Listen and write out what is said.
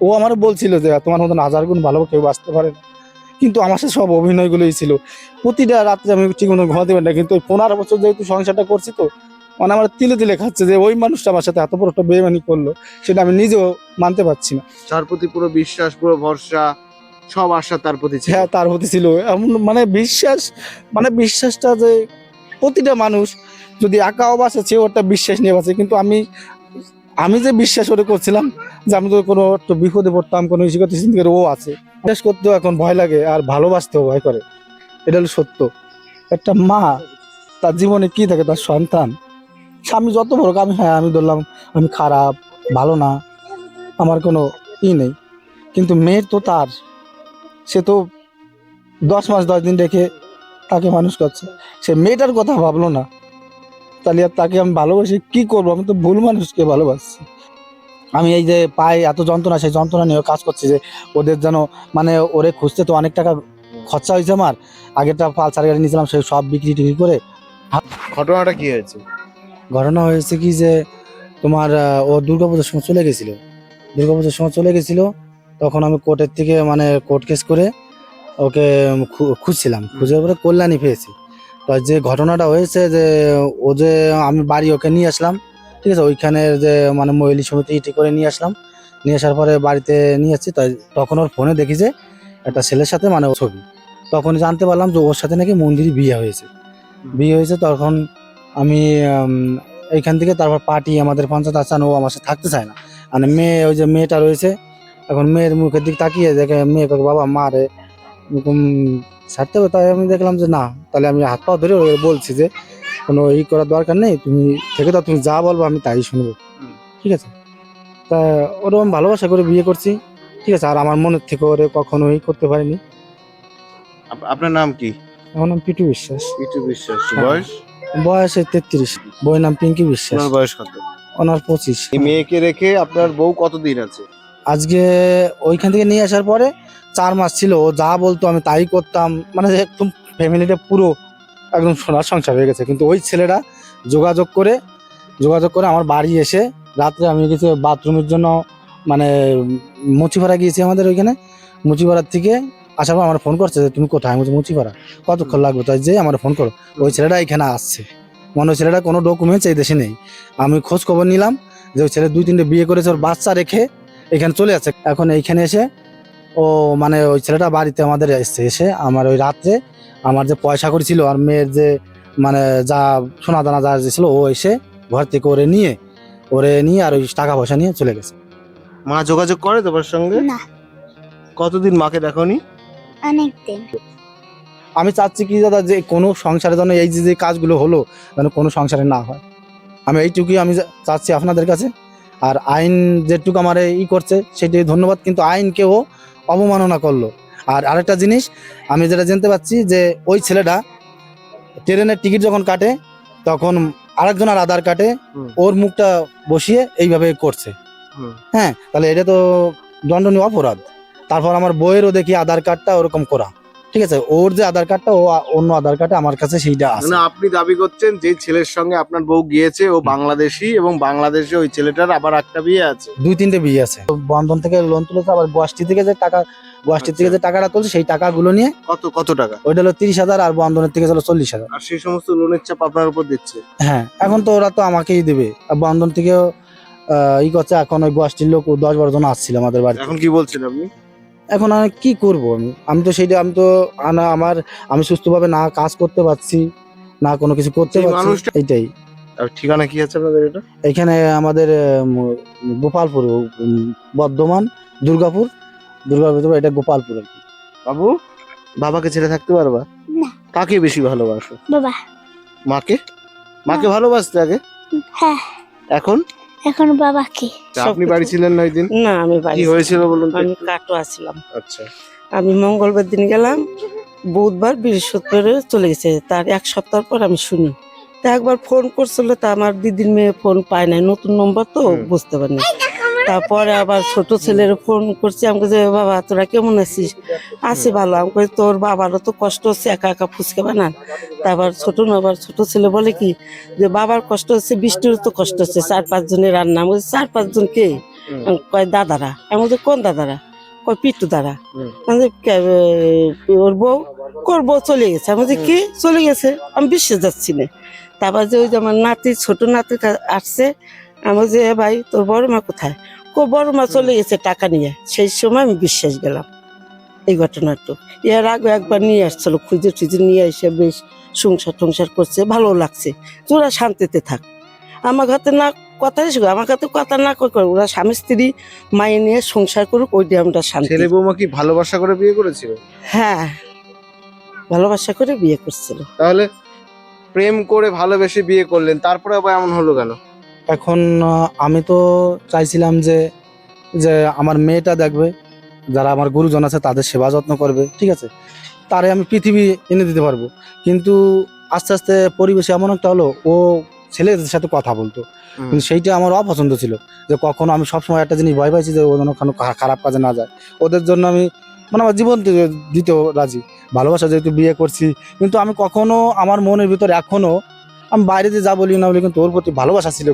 ও আমার বলছিল যে তোমার মতন হাজার গুণ ভালো কেউ বাঁচতে পারে না। কিন্তু আমার সাথে সব অভিনয়গুলোই ছিল। প্রতিটা রাত্রে আমি ঠিক মতো ঘুমাতে পারি না। কিন্তু ওই পনেরো বছর যেহেতু সংসারটা করছি তো মানে আমার তিলে তিলে খাচ্ছে যে ওই মানুষটা আমার সাথে এত বড় একটা বেমানি করল সেটা আমি নিজেও মানতে পারছি না। তার প্রতি পুরো বিশ্বাস পুরো ভরসা সব আশা তার প্রতি হ্যাঁ তার প্রতি ছিল। এমন মানে বিশ্বাস মানে বিশ্বাসটা যে প্রতিটা মানুষ যদি একাও বাঁচে সে ওটা বিশ্বাস নিয়ে বাঁচে। কিন্তু আমি আমি যে বিশ্বাস ওরে করছিলাম যে আমি তো কোনো বিপদে পড়তাম, কোনো ইস্যু করতে চিন্তা করে ও আছে। বিশ্বাস করতেও এখন ভয় লাগে, আর ভালোবাসতেও ভয় করে। এটা হলো সত্য। একটা মা, তার জীবনে কি থাকে? তার সন্তান। স্বামী যত বড় আমি হ্যাঁ আমি ধরলাম, আমি খারাপ, ভালো না, আমার কোনো ই নেই। কিন্তু মেয়ের তো তার। সে তো দশ মাস, দশ দিন রেখে তাকে মানুষ করছে। সে মেয়েটার কথা ভাবলো না। তাহলে আর তাকে আমি ভালোবাসি, কি করব? আমি তো ভুল মানুষকে ভালোবাসছি। আমি এই যে পায়ে এত যন্ত্রণা সেই যন্ত্রণা নিয়ে কাজ করছি যে ওদের যেন মানে ওরে খুঁজতে তো অনেক টাকা খরচা হয়েছে আমার। আগেরটা পালসার গাড়ি নিয়েছিলাম সেই সব বিক্রি টিক্রি করে। ঘটনাটা কি হয়েছে? ঘটনা হয়েছে কি যে তোমার ও দুর্গাপুজোর সময় চলে গেছিল। দুর্গাপুজোর সময় চলে গেছিল তখন আমি কোর্টের থেকে মানে কোর্ট কেস করে ওকে খুঁজছিলাম। খুঁজে পরে কল্যাণী পেয়েছি। তো যে ঘটনাটা হয়েছে যে ও যে আমি বাড়ি ওকে নিয়ে আসলাম ঠিক আছে, ওইখানে যে মানে মহিলা সমিতি ইটি করে নিয়ে আসলাম। নিয়ে আসার পরে বাড়িতে নিয়ে তাই তখন ওর ফোনে দেখি যে একটা ছেলের সাথে মানে ছবি। তখন জানতে পারলাম যে ওর সাথে নাকি মন্দিরে বিয়ে হয়েছে। বিয়ে হয়েছে, তখন আমি এইখান থেকে তারপর পার্টি আমাদের পঞ্চায়েত আসান ও আমার সাথে থাকতে চায় না। মানে মেয়ে, ওই যে মেয়েটা রয়েছে, এখন মেয়ের মুখের দিক তাকিয়ে দেখে মেয়ে বাবা, মা রে, এরকম ছাড়তে হবে? তাই আমি দেখলাম যে না, তাহলে আমি হাত পা ধরে বলছি যে কোনো ই করার দরকার নেই তুমি থেকে দাও তুমি যা বলব আমি তাই শুনব। ঠিক আছে? তা ওরকম ভালোবাসা করে বিয়ে করছি ঠিক আছে? আর আমার মনের থেকে ওরে কখনোই করতে পারিনি। আপনার নাম কি? আমার নাম পিটু বিশ্বাস। পিটু বিশ্বাস। হ্যাঁ। বয়স? বয়স তেত্রিশ। বইয়ের নাম পিঙ্কি বিশ্বাস। বয়স কত? ওনার পঁচিশ। এই মেয়েকে রেখে আপনার বউ কতদিন আছে? আজকে ওইখান থেকে নিয়ে আসার পরে চার মাস ছিল ও যা বলতো আমি তাই করতাম মানে একদম ফ্যামিলিটা পুরো একদম সোনার সংসার হয়ে গেছে। কিন্তু ওই ছেলেটা যোগাযোগ করে যোগাযোগ করে আমার বাড়ি এসে রাত্রে আমি গেছি বাথরুমের জন্য মানে মুচিপাড়া গিয়েছি আমাদের ওইখানে। মুচিপাড়ার থেকে আসার পর আমার ফোন করছে যে, তুমি কোথায়? আমি মুচিপাড়া। কতক্ষণ লাগবে তাই যে আমার ফোন করো। ওই ছেলেটা এখানে আসছে। মনে ওই ছেলেটা কোনো ডকুমেন্টস এই দেশে নেই। আমি খোঁজ খবর নিলাম যে ওই ছেলে দুই তিনটে বিয়ে করেছে, ওর বাচ্চা রেখে এখানে চলে যাচ্ছে। এখন এইখানে এসে ও মানে ওই ছেলেটা বাড়িতে আমাদের এসছে এসে আমার ওই রাত্রে আমার যে পয়সা করেছিল আর মেয়ের যে মানে যা সোনা দানা যা ছিল ও এসে ঘর থেকে ওরে নিয়ে ওরে নিয়ে আর ওই টাকা পয়সা নিয়ে চলে গেছে। মা যোগাযোগ করে তোমার সঙ্গে? না। কতদিন মাকে দেখোনি? অনেক দিন আমি চাচ্ছি কি দাদা যে কোনো সংসারে যেন এই যে যে কাজগুলো হলো যেন কোনো সংসারে না হয়। আমি এইটুকুই আমি চা- চাচ্ছি আপনাদের কাছে। আর আইন যেটুকু আমার ই করছে সেটি ধন্যবাদ কিন্তু আইনকেও অবমাননা করল। আর আরেকটা জিনিস আমি যেটা জানতে পারছি যে ওই ছেলেটা ট্রেনের টিকিট যখন কাটে তখন আরেকজন আর আধার কাটে ওর মুখটা বসিয়ে এইভাবে করছে। হ্যাঁ তাহলে এটা তো দণ্ডনীয় অপরাধ। তারপর আমার বইয়েরও দেখি আধার কার্ডটা ওরকম করা। ঠিক আছে ওর যে আধার কার্ডটা ও অন্য আধার কার্ডে আমার কাছে সেইটা আছে। মানে আপনি দাবি করছেন যে ছেলের সঙ্গে আপনার বউ গিয়েছে ও বাংলাদেশি এবং বাংলাদেশে ওই ছেলেটার আবার একটা বিয়ে আছে। দুই তিনটে বিয়ে আছে। বন্ধন থেকে লোন তুলেছে আবার গোষ্ঠী থেকে যে টাকা গোষ্ঠী থেকে যে টাকাটা তুলছে সেই টাকাগুলো নিয়ে কত কত টাকা? ওইটা হলো তিরিশ হাজার আর বন্ধনের থেকে ছিল চল্লিশ হাজার। আর সেই সমস্ত লোনের চাপ আপনার উপর দিচ্ছে? হ্যাঁ এখন তো ওরা তো আমাকেই দেবে। আর বন্ধন থেকেও আহ, ই করছে এখন ওই গোষ্ঠীর লোক দশ বারো জন আসছিল আমাদের বাড়িতে। এখন কি বলছেন আপনি? এখন আমি কি করব? আমি আমি তো সেইটা আমি তো আনা আমার আমি সুস্থভাবে না কাজ করতে পারছি না কোনো কিছু করতে পারছি এইটাই। ঠিকানা কি আছে আপনাদের এটা? এখানে আমাদের গোপালপুর বর্ধমান দুর্গাপুর। দুর্গাপুর এটা গোপালপুর আর কি। বাবু বাবাকে ছেড়ে থাকতে পারবা? না। কাকে বেশি ভালোবাসো? বাবা। মাকে? মাকে ভালোবাসতে আগে? হ্যাঁ। এখন? এখন বাবা কি? আপনি বাড়ি ছিলেন না ওই দিন? না আমি বাড়ি কি হয়েছিল বলুন আমি? কাটোয়া ছিলাম আচ্ছা। আমি মঙ্গলবার দিন গেলাম বুধবার বৃহস্পতিবারে চলে গেছে। তার এক সপ্তাহ পর আমি শুনি। তা একবার ফোন করছিল তা আমার দিদির মেয়ে ফোন পায় নাই। নতুন নম্বর তো বুঝতে পারিনি। তারপরে আবার ছোট ছেলের ফোন করছি আমাকে যে বাবা তোরা কেমন আছিস? আছি ভালো। আমাকে তোর বাবারও তো কষ্ট হচ্ছে একা একা ফুচকা বানান। তারপর ছোট না আবার ছোট ছেলে বলে কি যে বাবার কষ্ট হচ্ছে বৃষ্টির তো কষ্ট হচ্ছে চার পাঁচ জনের রান্না। আমি চার পাঁচ জন কে? কয় দাদারা। আমি কোন দাদারা? কয় পিট্টু দাদা। আমি বলছি, "কে- ওর বউ? কোর বউ চলে গেছে। আমি কি? চলে গেছে। আমি বিশ্বাস যাচ্ছি না। তারপর যে ওই যে আমার নাতি ছোট নাতি আসছে। আমি "এ ভাই তোর বড় মা কোথায়? কো বড় মা চলে গেছে টাকা নিয়ে। সেই সময় আমি বিশ্বাস গেলাম এই ঘটনাটা এর আগে একবার নিয়ে আসছিল খুঁজে টুজে নিয়ে এসে বেশ সংসার টংসার করছে ভালো লাগছে। ওরা শান্তিতে থাক। আমার হাতে না কথা এসে আমার কাছে কথা না করে ওরা স্বামী স্ত্রী মায়ে নিয়ে সংসার করুক ওইটা আমরা শান্তি। ছেলে বৌমা কি ভালোবাসা করে বিয়ে করেছিল? হ্যাঁ ভালোবাসা করে বিয়ে করছিল। তাহলে প্রেম করে ভালোবেসে বিয়ে করলেন তারপরে আবার এমন হলো কেন? এখন আমি তো চাইছিলাম যে যে আমার মেয়েটা দেখবে যারা আমার গুরুজন আছে তাদের সেবা যত্ন করবে ঠিক আছে? তারে আমি পৃথিবী এনে দিতে পারব। কিন্তু আস্তে আস্তে পরিবেশে এমন একটা হলো ও ছেলেদের সাথে কথা বলতো। কিন্তু সেইটা আমার অপছন্দ ছিল যে কখনো আমি সবসময় একটা জিনিস ভয় পাইছি যে ও যেন কোনো খারাপ কাজে না যায়। ওদের জন্য আমি মানে আমার জীবন দি- দিতেও রাজি। ভালোবাসা যেহেতু বিয়ে করছি কিন্তু আমি কখনো আমার মনের ভিতরে এখনও আমি বাইরে যে যা বলি না বলি কিন্তু ওর প্রতি ভালোবাসা ছিল।